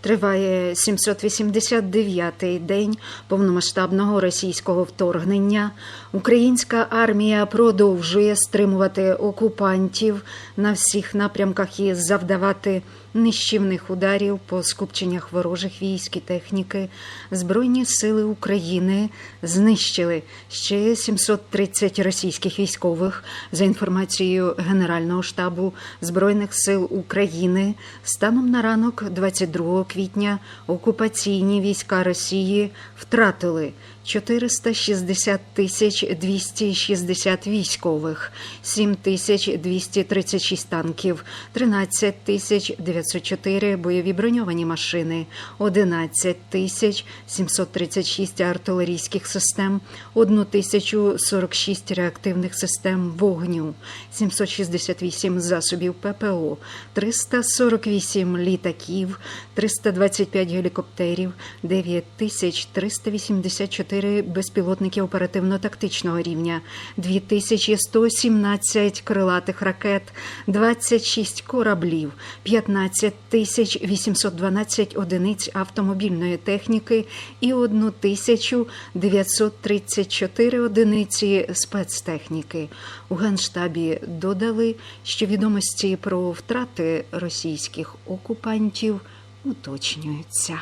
Триває 789-й день повномасштабного російського вторгнення. Українська армія продовжує стримувати окупантів на всіх напрямках і завдавати нищівних ударів по скупченнях ворожих військ і техніки. Збройні сили України знищили ще 730 російських військових. За інформацією Генерального штабу Збройних сил України, станом на ранок 22 квітня окупаційні війська Росії втратили 460 тисяч 260 військових, 7 тисяч 236 танків, 13 тисяч 904 бойові броньовані машини, 11 тисяч 736 артилерійських систем, 1 тисячу 46 реактивних систем вогню, 768 засобів ППО, 348 літаків, 325 гелікоптерів, 9384 безпілотники оперативно-тактичного рівня, 2117 крилатих ракет, 26 кораблів, 15812 одиниць автомобільної техніки і 1934 одиниці спецтехніки. У Генштабі додали, що відомості про втрати російських окупантів уточнюються.